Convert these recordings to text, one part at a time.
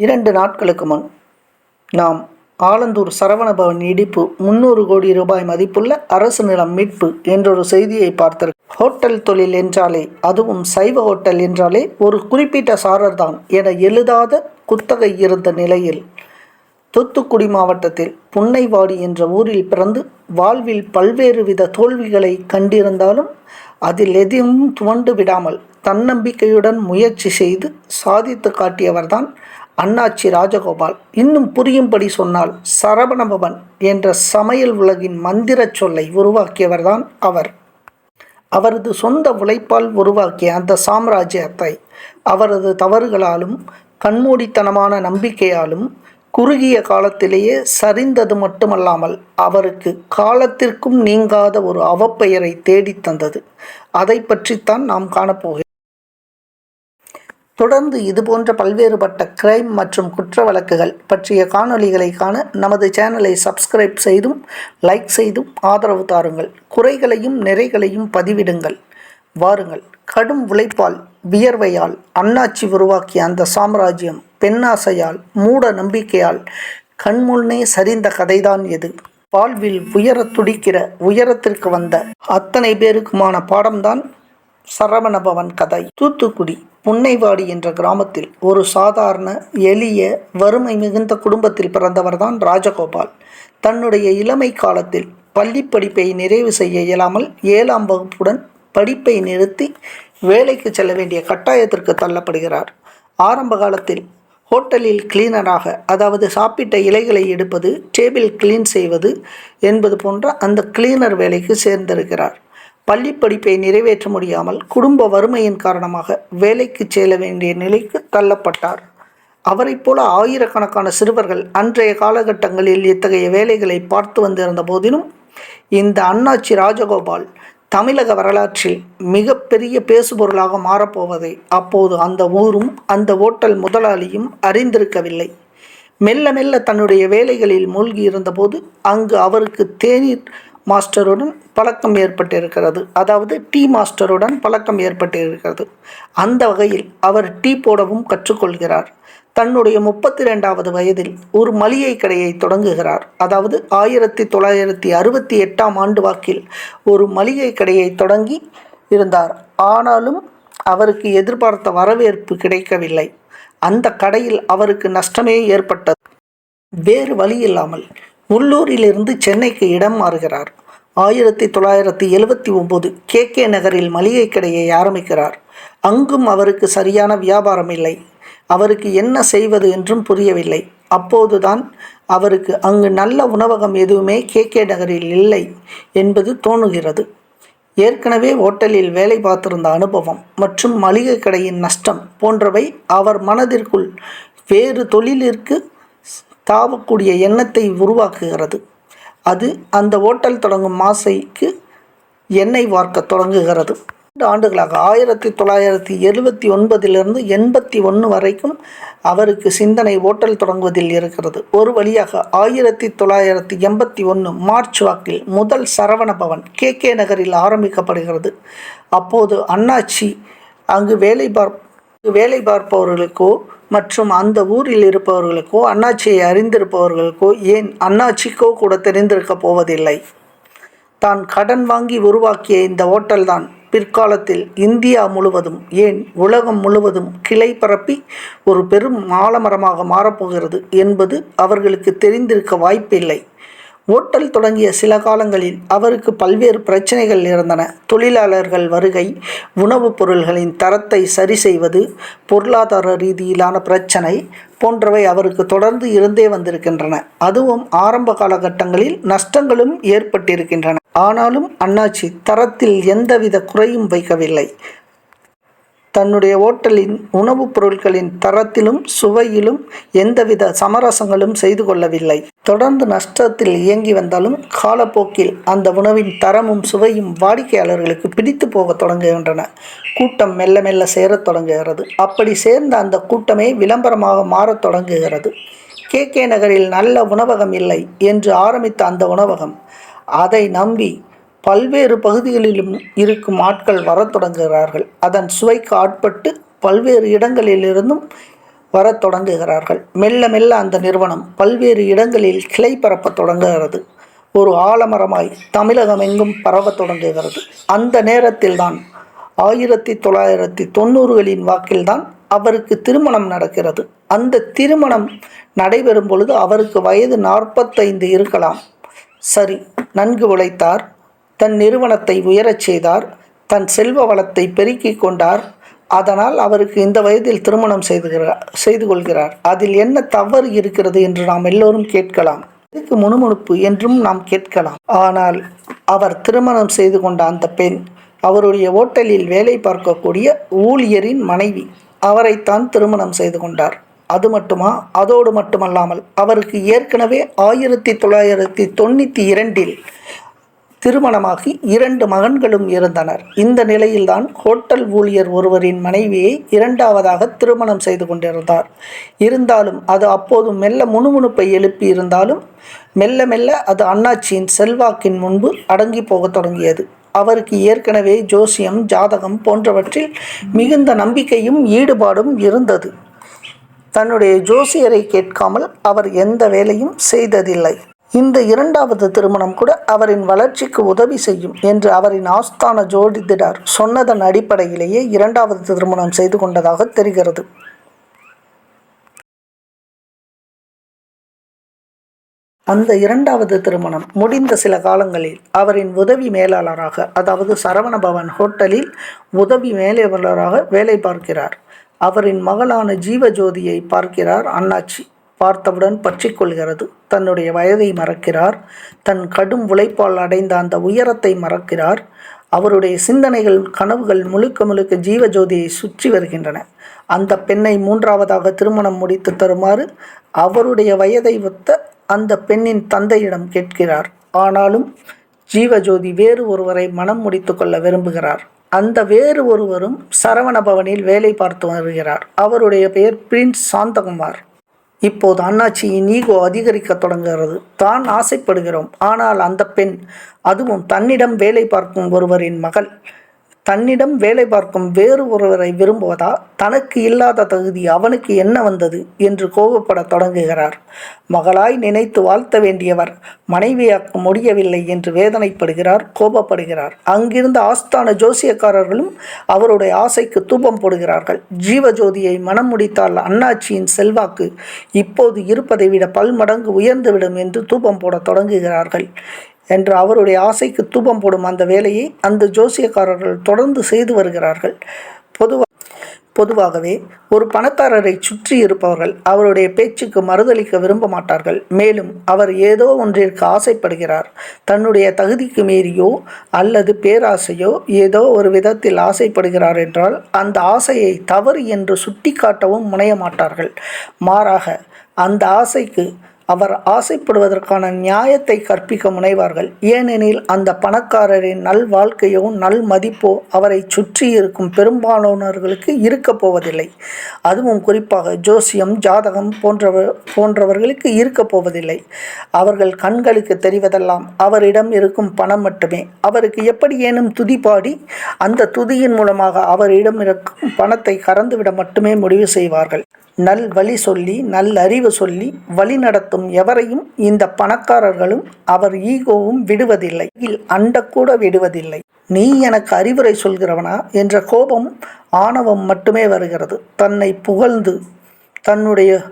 இரண்டு நாட்களுக்கு முன் நாம் ஆலந்தூர் சரவணபவன் இடிப்பு முன்னூறு கோடி ரூபாய் மதிப்புள்ள அரசு நிலம் மீட்பு என்றொரு செய்தியை பார்த்தோம் ஹோட்டல் தொழில் என்றாலே அதுவும் சைவ ஹோட்டல் என்றாலே ஒரு குறிப்பிட்ட சாரர்தான் என எழுதாத குத்தகை இருந்த நிலையில் தூத்துக்குடி மாவட்டத்தில் புன்னைவாடி என்ற ஊரில் பிறந்து வாழ்வில் பல்வேறு வித தோல்விகளை கண்டிருந்தாலும் அதில் எதையும் துவண்டு விடாமல் தன்னம்பிக்கையுடன் முயற்சி செய்து சாதித்து காட்டியவர்தான் அண்ணாச்சி ராஜகோபால். இன்னும் புரியும்படி சொன்னால் சரவணபவன் என்ற சமையல் உலகின் மந்திரச் சொல்லை உருவாக்கியவர்தான் அவர். அவரது சொந்த உழைப்பால் உருவாக்கிய அந்த சாம்ராஜ்யத்தை அவரது தவறுகளாலும் கண்மூடித்தனமான நம்பிக்கையாலும் குறுகிய காலத்திலேயே சரிந்தது மட்டுமல்லாமல் அவருக்கு காலத்திற்கும் நீங்காத ஒரு அவப்பெயரை தேடித் தந்தது. அதை பற்றித்தான் நாம் காணப்போகிறோம். தொடர்ந்து இதுபோன்ற பல்வேறுபட்ட கிரைம் மற்றும் குற்ற வழக்குகள் பற்றிய காணொலிகளை காண நமது சேனலை சப்ஸ்கிரைப் செய்தும் லைக் செய்தும் ஆதரவு தாருங்கள். குறைகளையும் நிறைகளையும் பதிவிடுங்கள். வாருங்கள். கடும் உழைப்பால் வியர்வையால் அண்ணாச்சி உருவாக்கிய அந்த சாம்ராஜ்யம் பெண்ணாசையால் மூட நம்பிக்கையால் கண்முன்னே சரிந்த கதைதான் எது வாழ்வில் உயரத் துடிக்கிற உயரத்திற்கு வந்த அத்தனை பேருக்குமான பாடம்தான் சரவணபவன் கதை. தூத்துக்குடி புன்னைவாடி என்ற கிராமத்தில் ஒரு சாதாரண எளிய வறுமை மிகுந்த குடும்பத்தில் பிறந்தவர்தான் ராஜகோபால். தன்னுடைய இளமை காலத்தில் பள்ளி படிப்பை நிறைவு செய்ய இயலாமல் ஏழாம் வகுப்புடன் படிப்பை நிறுத்தி வேலைக்கு செல்ல வேண்டிய கட்டாயத்திற்கு தள்ளப்படுகிறார். ஆரம்ப காலத்தில் ஹோட்டலில் கிளீனராக அதாவது சாப்பிட்ட இலைகளை எடுப்பது டேபிள் கிளீன் செய்வது என்பது போன்ற அந்த கிளீனர் வேலைக்கு சேர்ந்திருக்கிறார். பள்ளி படிப்பை நிறைவேற்ற முடியாமல் குடும்ப வறுமையின் காரணமாக வேலைக்கு செல்ல வேண்டிய நிலைக்கு தள்ளப்பட்டார். அவரைப் போல ஆயிரக்கணக்கான சிறுவர்கள் அன்றைய காலகட்டங்களில் இத்தகைய வேலைகளை பார்த்து வந்திருந்த போதிலும் இந்த அண்ணாச்சி ராஜகோபால் தமிழக வரலாற்றில் மிகப்பெரிய பேசுபொருளாக மாறப்போவதை அப்போது அந்த ஊரும் அந்த ஓட்டல் முதலாளியும் அறிந்திருக்கவில்லை. மெல்ல மெல்ல தன்னுடைய வேலைகளில் மூழ்கி இருந்தபோது அங்கு அவருக்கு தேநீர் மாஸ்டருடன் பழக்கம் ஏற்பட்டிருக்கிறது. அதாவது டீ மாஸ்டருடன் பழக்கம் ஏற்பட்டிருக்கிறது. அந்த வகையில் அவர் டீ போடவும் கற்றுக்கொள்கிறார். தன்னுடைய முப்பத்தி ரெண்டாவது வயதில் ஒரு மளிகை கடையை தொடங்குகிறார். அதாவது ஆயிரத்தி தொள்ளாயிரத்தி அறுபத்தி எட்டாம் ஆண்டு வாக்கில் ஒரு மளிகை கடையை தொடங்கி இருந்தார். ஆனாலும் அவருக்கு எதிர்பார்த்த வரவேற்பு கிடைக்கவில்லை. அந்த கடையில் அவருக்கு நஷ்டமே ஏற்பட்டது. வேறு வழி இல்லாமல் உள்ளூரிலிருந்து சென்னைக்கு இடம் மாறுகிறார். ஆயிரத்தி தொள்ளாயிரத்தி எழுவத்தி ஒம்பது கே. கே. நகரில் மளிகை கடையை ஆரம்பிக்கிறார். அங்கும் அவருக்கு சரியான வியாபாரம் இல்லை. அவருக்கு என்ன செய்வது என்றும் புரியவில்லை. அப்போதுதான் அவருக்கு அங்கு நல்ல உணவகம் எதுவுமே கே. கே. நகரில் இல்லை என்பது தோணுகிறது. ஏற்கனவே ஓட்டலில் வேலை பார்த்திருந்த அனுபவம் மற்றும் மளிகை கடையின் நஷ்டம் போன்றவை அவர் மனதிற்குள் வேறு தொழிலிற்கு தாவக்கூடிய எண்ணத்தை உருவாக்குகிறது. அது அந்த ஓட்டல் தொடங்கும் மாசைக்கு எண்ணெய் வார்க்க தொடங்குகிறது. இரண்டு ஆண்டுகளாக ஆயிரத்தி தொள்ளாயிரத்தி எழுபத்தி ஒன்பதிலிருந்து எண்பத்தி ஒன்று வரைக்கும் அவருக்கு சிந்தனை ஓட்டல் தொடங்குவதில் இருக்கிறது. ஒரு வழியாக ஆயிரத்தி தொள்ளாயிரத்தி எண்பத்தி ஒன்று மார்ச் வாக்கில் முதல் சரவண பவன் கே கே நகரில் ஆரம்பிக்கப்படுகிறது. அப்போது அண்ணாச்சி அங்கு வேலை பார்ப் வேலை பார்ப்பவர்களுக்கோ மற்றும் அந்த ஊரில் இருப்பவர்களுக்கோ அண்ணாச்சியை அறிந்திருப்பவர்களுக்கோ ஏன் அண்ணாச்சிக்கோ கூட தெரிந்திருக்க போவதில்லை? தான் கடன் வாங்கி உருவாக்கிய இந்த ஓட்டல்தான் பிற்காலத்தில் இந்தியா முழுவதும் ஏன் உலகம் முழுவதும் கிளை பரப்பி ஒரு பெரும் ஆலமரமாக மாறப்போகிறது என்பது அவர்களுக்கு தெரிந்திருக்க வாய்ப்பில்லை. ஓட்டல் தொடங்கிய சில காலங்களில் அவருக்கு பல்வேறு பிரச்சனைகள் இருந்தன. தொழிலாளர்கள் வருகை உணவுப் பொருள்களின் தரத்தை சரி செய்வது பொருளாதார ரீதியிலான பிரச்சனை போன்றவை அவருக்கு தொடர்ந்து இருந்தே வந்திருக்கின்றன. அதுவும் ஆரம்ப காலகட்டங்களில் நஷ்டங்களும் ஏற்பட்டிருக்கின்றன. ஆனாலும் அண்ணாச்சி தரத்தில் எந்தவித குறையும் வைக்கவில்லை. தன்னுடைய ஓட்டலின் உணவுப் பொருட்களின் தரத்திலும் சுவையிலும் எந்தவித சமரசங்களும் செய்து கொள்ளவில்லை. தொடர்ந்து நஷ்டத்தில் இயங்கி வந்தாலும் காலப்போக்கில் அந்த உணவின் தரமும் சுவையும் வாடிக்கையாளர்களுக்கு பிடித்து போக தொடங்குகின்றன. கூட்டம் மெல்ல மெல்ல சேரத் தொடங்குகிறது. அப்படி சேர்ந்த அந்த கூட்டமே விளம்பரமாக மாறத் தொடங்குகிறது. கே கே நகரில் நல்ல உணவகம் இல்லை என்று ஆரம்பித்த அந்த உணவகம் அதை நம்பி பல்வேறு பகுதிகளிலும் இருக்கும் ஆட்கள் வரத் தொடங்குகிறார்கள். அதன் சுவைக்கு ஆட்பட்டு பல்வேறு இடங்களிலிருந்தும் வர தொடங்குகிறார்கள். மெல்ல மெல்ல அந்த நிறுவனம் பல்வேறு இடங்களில் கிளை பரப்பத் தொடங்குகிறது. ஒரு ஆலமரமாய் தமிழகம் எங்கும் பரவ தொடங்குகிறது. அந்த நேரத்தில்தான் ஆயிரத்தி தொள்ளாயிரத்தி தொண்ணூறுகளின் வாக்கில்தான் அவருக்கு திருமணம் நடக்கிறது. அந்த திருமணம் நடைபெறும் பொழுது அவருக்கு வயது நாற்பத்தைந்து இருக்கலாம். சரி நன்கு உழைத்தார். தன் நிறுவனத்தை உயரச் செய்தார் தன் செல்வ வளத்தை பெருக்கிக் கொண்டார் அதனால் அவருக்கு இந்த வயதில் திருமணம் செய்துகிறார் செய்து கொள்கிறார். அதில் என்ன தவறு இருக்கிறது என்று நாம் எல்லோரும் கேட்கலாம். இதுக்கு முணுமுணுப்பு என்றும் நாம் கேட்கலாம். ஆனால் அவர் திருமணம் செய்து கொண்ட அந்த பெண் அவருடைய ஓட்டலில் வேலை பார்க்கக்கூடிய ஊழியரின் மனைவி அவரைத்தான் திருமணம் செய்து கொண்டார். அது மட்டுமா? அதோடு மட்டுமல்லாமல் அவருக்கு ஏற்கனவே ஆயிரத்தி தொள்ளாயிரத்தி தொண்ணூற்றி இரண்டில் திருமணமாகி இரண்டு மகன்களும் இருந்தனர் இந்த நிலையில்தான் ஹோட்டல் ஊழியர் ஒருவரின் மனைவியை இரண்டாவதாக திருமணம் செய்து கொண்டிருந்தார். இருந்தாலும் அது அப்போது மெல்ல முணுமுணுப்பை எழுப்பி இருந்தாலும் மெல்ல மெல்ல அது அண்ணாச்சியின் செல்வாக்கின் முன்பு அடங்கி போகத் தொடங்கியது. அவருக்கு ஏற்கனவே ஜோசியம் ஜாதகம் போன்றவற்றில் மிகுந்த நம்பிக்கையும் ஈடுபாடும் இருந்தது. தன்னுடைய ஜோசியரை கேட்காமல் அவர் எந்த வேலையும் செய்ததில்லை. இந்த இரண்டாவது திருமணம் கூட அவரின் வளர்ச்சிக்கு உதவி செய்யும் என்று அவரின் ஆஸ்தான ஜோடிதிடார் சொன்னதன் அடிப்படையிலேயே இரண்டாவது திருமணம் செய்து கொண்டதாக தெரிகிறது. அந்த இரண்டாவது திருமணம் முடிந்த சில காலங்களில் அவரின் உதவி மேலாளராக அதாவது சரவணபவன் ஹோட்டலில் உதவி மேலாளராக வேலை பார்க்கிறார். அவரின் மகளான ஜீவஜோதியை பார்க்கிறார் அண்ணாச்சி. பார்த்தவுடன் பற்றி கொள்கிறது தன்னுடைய வயதை மறக்கிறார். தன் கடும் உழைப்பால் அடைந்த அந்த உயரத்தை மறக்கிறார். அவருடைய சிந்தனைகள் கனவுகள் முழுக்க முழுக்க ஜீவஜோதியை சுற்றி வருகின்றன. அந்த பெண்ணை மூன்றாவதாக திருமணம் முடித்து தருமாறு அவருடைய வயதை ஒத்த அந்த பெண்ணின் தந்தையிடம் கேட்கிறார். ஆனாலும் ஜீவஜோதி வேறு ஒருவரை மனம் முடித்து கொள்ள விரும்புகிறார். அந்த வேறு ஒருவரும் சரவண பவனில் வேலை பார்த்து வருகிறார். அவருடைய பெயர் பிரின்ஸ் சாந்தகுமார். இப்போது அண்ணாச்சியின் ஈகோ அதிகரிக்க தொடங்குகிறது. தான் ஆசைப்படுகிறோம். ஆனால் அந்த பெண் அதுவும் தன்னிடம் வேலை பார்க்கும் ஒருவரின் மகள். தன்னிடம் வேலை பார்க்கும் வேறு ஒருவரை விரும்புவதா? தனக்கு இல்லாத தகுதி அவனுக்கு என்ன வந்தது? என்று கோபப்பட தொடங்குகிறார். மகளாய் நினைத்து வாழ்த்த வேண்டியவர் மனைவியாக்க முடியவில்லை என்று வேதனைப்படுகிறார் கோபப்படுகிறார். அங்கிருந்த ஆஸ்தான ஜோசியக்காரர்களும் அவருடைய ஆசைக்கு தூபம் போடுகிறார்கள். ஜீவஜோதியை மனம் முடித்தால் அண்ணாச்சியின் செல்வாக்கு இப்போது இருப்பதை விட பல்மடங்கு உயர்ந்துவிடும் என்று தூபம் போட தொடங்குகிறார்கள். என்று அவருடைய ஆசைக்கு தூபம் போடும் அந்த வேலையை அந்த ஜோசியக்காரர்கள் தொடர்ந்து செய்து வருகிறார்கள். பொதுவாக பொதுவாகவே ஒரு பணக்காரரை சுற்றி இருப்பவர்கள் அவருடைய பேச்சுக்கு மறுதளிக்க விரும்ப மாட்டார்கள். மேலும் அவர் ஏதோ ஒன்றிற்கு ஆசைப்படுகிறார். தன்னுடைய தகுதிக்கு மீறியோ அல்லது பேராசையோ ஏதோ ஒரு விதத்தில் ஆசைப்படுகிறார் என்றால் அந்த ஆசையை தவறு என்று சுட்டிக்காட்டவும் முனைய மாட்டார்கள். மாறாக அந்த ஆசைக்கு அவர் ஆசைப்படுவதற்கான நியாயத்தை கற்பிக்க முனைவார்கள். ஏனெனில் அந்த பணக்காரரின் நல் வாழ்க்கையோ நல் மதிப்போ அவரை சுற்றி இருக்கும் பெரும்பாலானவர்களுக்கு இருக்கப் போவதில்லை. அதுவும் குறிப்பாக ஜோசியம் ஜாதகம் போன்றவ போன்றவர்களுக்கு இருக்கப் போவதில்லை. அவர்கள் கண்களுக்கு தெரிவதெல்லாம் அவரிடம் இருக்கும் பணம் மட்டுமே. அவருக்கு எப்படி ஏனும் துதி பாடி அந்த துதியின் மூலமாக அவரிடம் இருக்கும் பணத்தை கறந்துவிட மட்டுமே முடிவு செய்வார்கள். நல் வழி சொல்லி நல் அறிவு சொல்லி வழி நடத்தும் எவரையும் இந்த பணக்காரர்களும் அவர் ஈகோவும் விடுவதில்லை. அண்டக்கூட விடுவதில்லை. நீ எனக்கு அறிவுரை சொல்கிறவனா? என்ற கோபம் ஆணவம் மட்டுமே வருகிறது. தன்னை புகழ்ந்து தன்னுடைய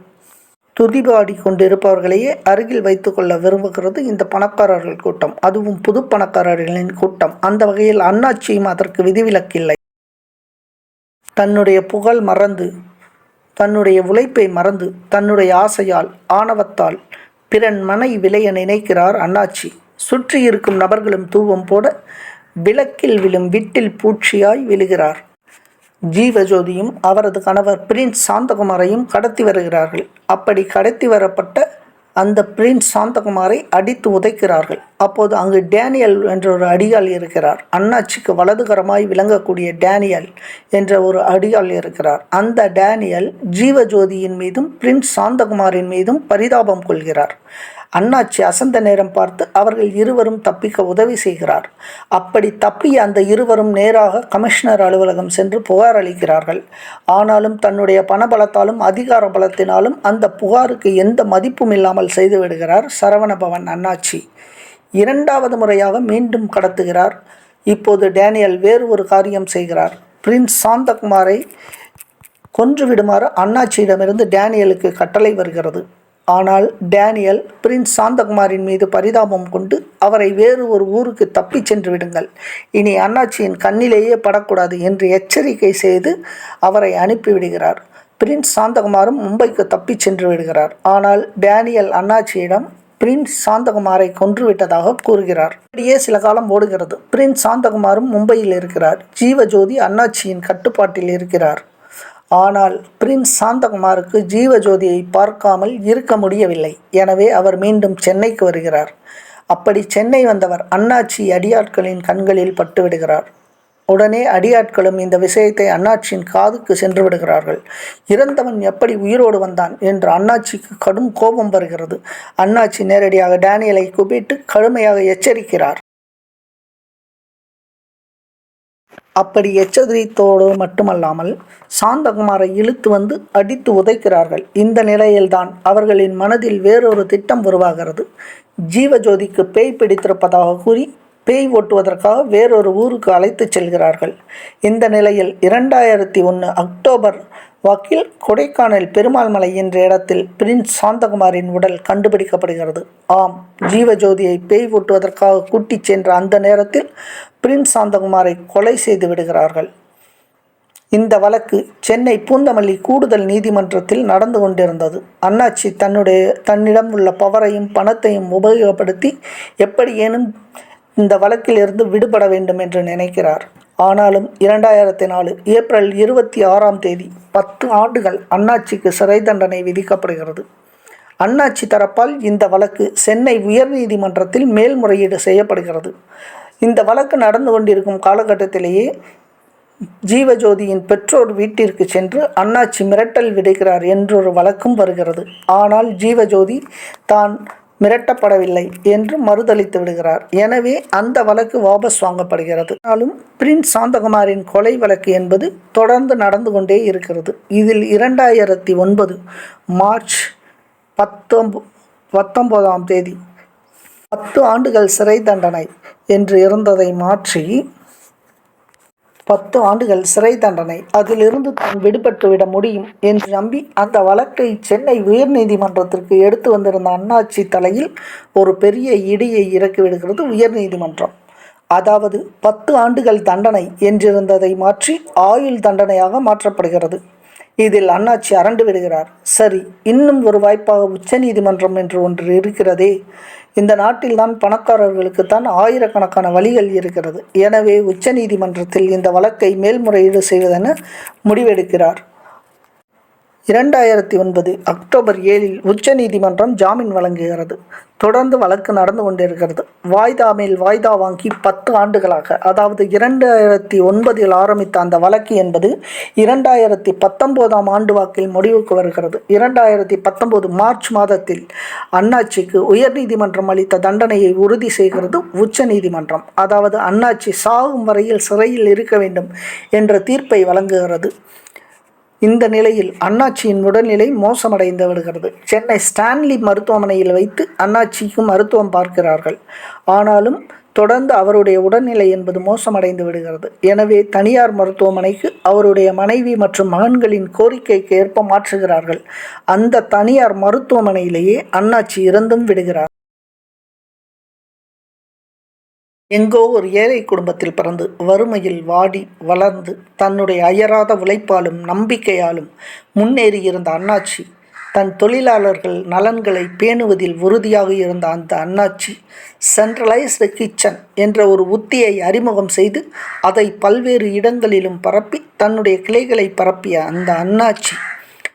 துதிபாடி கொண்டிருப்பவர்களையே அருகில் வைத்துக்கொள்ள விரும்புகிறது இந்த பணக்காரர்கள் கூட்டம். அதுவும் புது பணக்காரர்களின் கூட்டம். அந்த வகையில் அண்ணாச்சியும் அதற்கு விதிவிலக்கில்லை. தன்னுடைய புகழ் மறந்து தன்னுடைய உழைப்பை மறந்து தன்னுடைய ஆசையால் ஆணவத்தால் பிறன் மனை விளைய நினைக்கிறார் அண்ணாச்சி. சுற்றி இருக்கும் நபர்களும் தூவம் போட விளக்கில் விழும் விட்டில் பூச்சியாய் விழுகிறார். ஜீவஜோதியும் அவரது கணவர் பிரின்ஸ் சாந்தகுமாரையும் கடத்தி வருகிறார்கள். அப்படி கடத்தி வரப்பட்ட அந்த பிரின்ஸ் சாந்தகுமாரை அடித்து உதைக்கிறார்கள். அப்போது அங்கு டேனியல் என்ற ஒரு அடியால் இருக்கிறார். அண்ணாச்சிக்கு வலதுகரமாய் விளங்கக்கூடிய டேனியல் என்ற ஒரு அடியால் இருக்கிறார். அந்த டேனியல் ஜீவஜோதியின் மீதும் பிரின்ஸ் சாந்தகுமாரின் மீதும் பரிதாபம் கொள்கிறார். அண்ணாச்சி அசந்த நேரம் பார்த்து அவர்கள் இருவரும் தப்பிக்க உதவி செய்கிறார். அப்படி தப்பிய அந்த இருவரும் நேராக கமிஷனர் அலுவலகம் சென்று புகார் அளிக்கிறார்கள். ஆனாலும் தன்னுடைய பணபலத்தாலும் அதிகார பலத்தினாலும் அந்த புகாருக்கு எந்த மதிப்பும் இல்லாமல் செய்துவிடுகிறார் சரவணபவன் அண்ணாச்சி. இரண்டாவது முறையாக மீண்டும் கடத்துகிறார். இப்போது டேனியல் வேறு ஒரு காரியம் செய்கிறார். பிரின்ஸ் சாந்தகுமாரை கொன்று விடுமாறு அண்ணாச்சியிடமிருந்து டேனியலுக்கு கட்டளை வருகிறது. ஆனால் டேனியல் பிரின்ஸ் சாந்தகுமாரின் மீது பரிதாபம் கொண்டு அவரை வேறு ஒரு ஊருக்கு தப்பிச் சென்று விடுங்கள். இனி அண்ணாச்சியின் கண்ணிலேயே படக்கூடாது என்று எச்சரிக்கை செய்து அவரை அனுப்பிவிடுகிறார் பிரின்ஸ் சாந்தகுமாரும் மும்பைக்கு தப்பிச் சென்று விடுகிறார். ஆனால் டேனியல் அண்ணாச்சியிடம் பிரின்ஸ் சாந்தகுமாரை கொன்றுவிட்டதாக கூறுகிறார். இப்படியே சில காலம் ஓடுகிறது. பிரின்ஸ் சாந்தகுமாரும் மும்பையில் இருக்கிறார். ஜீவஜோதி அண்ணாச்சியின் கட்டுப்பாட்டில் இருக்கிறார். ஆனால் பிரின்ஸ் சாந்தகுமாருக்கு ஜீவஜோதியை பார்க்காமல் இருக்க முடியவில்லை. எனவே அவர் மீண்டும் சென்னைக்கு வருகிறார். அப்படி சென்னை வந்தவர் அண்ணாச்சி அடியாட்களின் கண்களில் பட்டுவிடுகிறார். உடனே அடியாட்களும் இந்த விஷயத்தை அண்ணாச்சியின் காதுக்கு சென்று விடுகிறார்கள். இறந்தவன் எப்படி உயிரோடு வந்தான் என்று அண்ணாச்சிக்கு கடும் கோபம் வருகிறது. அண்ணாச்சி நேரடியாக டேனியலை கூப்பிட்டு கடுமையாக எச்சரிக்கிறார். அப்படி எச்சரித்தோடு மட்டுமல்லாமல் சாந்தகுமாரை இழுத்து வந்து அடித்து உதைக்கிறார்கள். இந்த நிலையில்தான் அவர்களின் மனதில் வேறொரு திட்டம் உருவாகிறது. ஜீவஜோதிக்கு பேய் பிடித்திருப்பதாக கூறி பேய் ஓட்டுவதற்காக வேறொரு ஊருக்கு அழைத்துச் செல்கிறார்கள். இந்த நிலையில் இரண்டாயிரத்தி ஒன்று அக்டோபர் வாக்கில் கொடைக்கானல் பெருமாள் மலை என்ற இடத்தில் பிரின்ஸ் சாந்தகுமாரின் உடல் கண்டுபிடிக்கப்படுகிறது. ஆம் ஜீவஜோதியை பேய் ஓட்டுவதற்காக கூட்டிச் சென்ற அந்த நேரத்தில் பிரின்ஸ் சாந்தகுமாரை கொலை செய்து விடுகிறார்கள். இந்த வழக்கு சென்னை பூந்தமல்லி கூடுதல் நீதிமன்றத்தில் நடந்து கொண்டிருந்தது. அண்ணாச்சி தன்னுடைய தன்னிடம் உள்ள பவரையும் பணத்தையும் உபயோகப்படுத்தி எப்படியேனும் இந்த வழக்கில் இருந்து விடுபட வேண்டும் என்று நினைக்கிறார். ஆனாலும் இரண்டாயிரத்தி நாலு ஏப்ரல் இருபத்தி ஆறாம் தேதி பத்து ஆண்டுகள் அண்ணாச்சிக்கு சிறை தண்டனை விதிக்கப்படுகிறது. அண்ணாச்சி தரப்பால் இந்த வழக்கு சென்னை உயர்நீதிமன்றத்தில் மேல்முறையீடு செய்யப்படுகிறது. இந்த வழக்கு நடந்து கொண்டிருக்கும் காலகட்டத்திலேயே ஜீவஜோதியின் பெற்றோர் வீட்டிற்கு சென்று அண்ணாச்சி மிரட்டல் விடுகிறார் என்றொரு வழக்கும் வருகிறது. ஆனால் ஜீவஜோதி தான் மிரட்டப்படவில்லை என்று மறுதளித்து விடுகிறார். எனவே அந்த வழக்கு வாபஸ் வாங்கப்படுகிறது. ஆனாலும் பிரின்ஸ் சாந்தகுமாரின் கொலை வழக்கு என்பது தொடர்ந்து நடந்து கொண்டே இருக்கிறது. இதில் இரண்டாயிரத்தி ஒன்பது மார்ச் பத்தொம்போ பத்தொம்போதாம் தேதி பத்து ஆண்டுகள் சிறை தண்டனை என்று இருந்ததை மாற்றி பத்து ஆண்டுகள் சிறை தண்டனை. அதிலிருந்து தான் விடுபட்டுவிட முடியும் என்று நம்பி அந்த வழக்கை சென்னை உயர்நீதிமன்றத்திற்கு எடுத்து வந்திருந்த அண்ணாச்சி தலையில் ஒரு பெரிய இடியை இறக்கிவிடுகிறது உயர்நீதிமன்றம். அதாவது பத்து ஆண்டுகள் தண்டனை என்றிருந்ததை மாற்றி ஆயுள் தண்டனையாக மாற்றப்படுகிறது. இதில் அண்ணாச்சி அரண்டு விடுகிறார். சரி இன்னும் ஒரு வாய்ப்பாக உச்சநீதிமன்றம் என்று ஒன்று இருக்கிறதே. இந்த நாட்டில்தான் பணக்காரர்களுக்கு தான் ஆயிரக்கணக்கான வழிகள் இருக்கிறது. எனவே உச்சநீதிமன்றத்தில் இந்த வழக்கை மேல்முறையீடு செய்வதென முடிவெடுக்கிறார். இரண்டாயிரத்தி ஒன்பது அக்டோபர் ஏழில் உச்சநீதிமன்றம் ஜாமீன் வழங்குகிறது. தொடர்ந்து வழக்கு நடந்து கொண்டிருக்கிறது. வாய்தா மேல் வாய்தா வாங்கி பத்து ஆண்டுகளாக அதாவது இரண்டாயிரத்தி ஒன்பதில் ஆரம்பித்த அந்த வழக்கு என்பது இரண்டாயிரத்தி பத்தொம்போதாம் ஆண்டு வாக்கில் முடிவுக்கு வருகிறது. இரண்டாயிரத்தி பத்தொம்போது மார்ச் மாதத்தில் அண்ணாச்சிக்கு உயர்நீதிமன்றம் அளித்த தண்டனையை உறுதி செய்கிறது உச்சநீதிமன்றம் அதாவது அண்ணாச்சி சாகும் வரையில் சிறையில் இருக்க வேண்டும் என்ற தீர்ப்பை வழங்குகிறது. இந்த நிலையில் அண்ணாச்சியின் உடல்நிலை மோசமடைந்து விடுகிறது சென்னை ஸ்டான்லி மருத்துவமனையில் வைத்து அண்ணாச்சிக்கு மருத்துவம் பார்க்கிறார்கள். ஆனாலும் தொடர்ந்து அவருடைய உடல்நிலை என்பது மோசமடைந்து விடுகிறது. எனவே தனியார் மருத்துவமனைக்கு அவருடைய மனைவி மற்றும் மகன்களின் கோரிக்கைக்கு ஏற்ப மாற்றுகிறார்கள். அந்த தனியார் மருத்துவமனையிலேயே அண்ணாச்சி இறந்தும் விடுகிறார். எங்கோ ஒரு ஏழை குடும்பத்தில் பிறந்து வறுமையில் வாடி வளர்ந்து தன்னுடைய அயராத உழைப்பாலும் நம்பிக்கையாலும் முன்னேறி இருந்த அண்ணாச்சி தன் தொழிலாளர்கள் நலன்களை பேணுவதில் உறுதியாக இருந்த அந்த அண்ணாச்சி சென்ட்ரலைஸ்டு கிச்சன் என்ற ஒரு உத்தியை அறிமுகம் செய்து அதை பல்வேறு இடங்களிலும் பரப்பி தன்னுடைய கிளைகளை பரப்பிய அந்த அண்ணாச்சி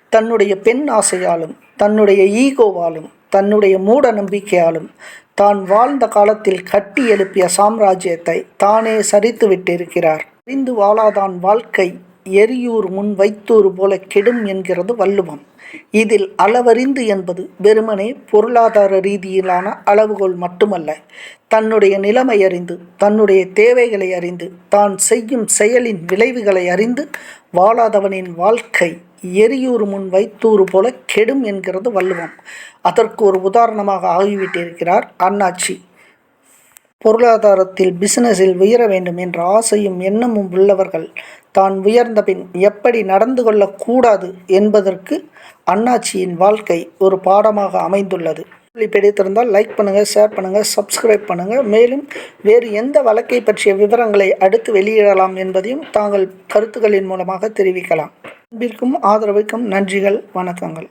தன்னுடைய பெண் ஆசையாலும் தன்னுடைய ஈகோவாலும் தன்னுடைய மூட நம்பிக்கையாலும் தான் வாழ்ந்த காலத்தில் கட்டி எழுப்பிய சாம்ராஜ்யத்தை தானே சரித்து விட்டிருக்கிறார் அறிந்து வாழாதான் வாழ்க்கை எரியூர் முன் வைத்தூர் போல கெடும் என்கிறது வள்ளுவம். இதில் அளவறிந்து என்பது வெறுமனே பொருளாதார ரீதியிலான அளவுகோல் மட்டுமல்ல தன்னுடைய நிலைமை அறிந்து தன்னுடைய தேவைகளை அறிந்து தான் செய்யும் செயலின் விளைவுகளை அறிந்து வாழாதவனின் வாழ்க்கை எரியூர் முன் வைத்தூர் போல கெடும் என்கிறது வள்ளுவம். அதற்கு ஒரு உதாரணமாக ஆகிவிட்டிருக்கிறார் அண்ணாச்சி. பொருளாதாரத்தில் பிசினஸில் உயர வேண்டும் என்ற ஆசையும் எண்ணமும் உள்ளவர்கள் தான் உயர்ந்த பின் எப்படி நடந்து கொள்ளக்கூடாது என்பதற்கு அண்ணாச்சியின் வாழ்க்கை ஒரு பாடமாக அமைந்துள்ளது. பிடித்திருந்தால் லைக் பண்ணுங்கள் ஷேர் பண்ணுங்கள் சப்ஸ்கிரைப் பண்ணுங்கள் மேலும் வேறு எந்த வழக்கை பற்றிய விவரங்களை அடுத்து வெளியிடலாம் என்பதையும் தாங்கள் கருத்துக்களின் மூலமாக தெரிவிக்கலாம். அன்பிற்கும் ஆதரவுக்கும் நன்றிகள் வணக்கங்கள்.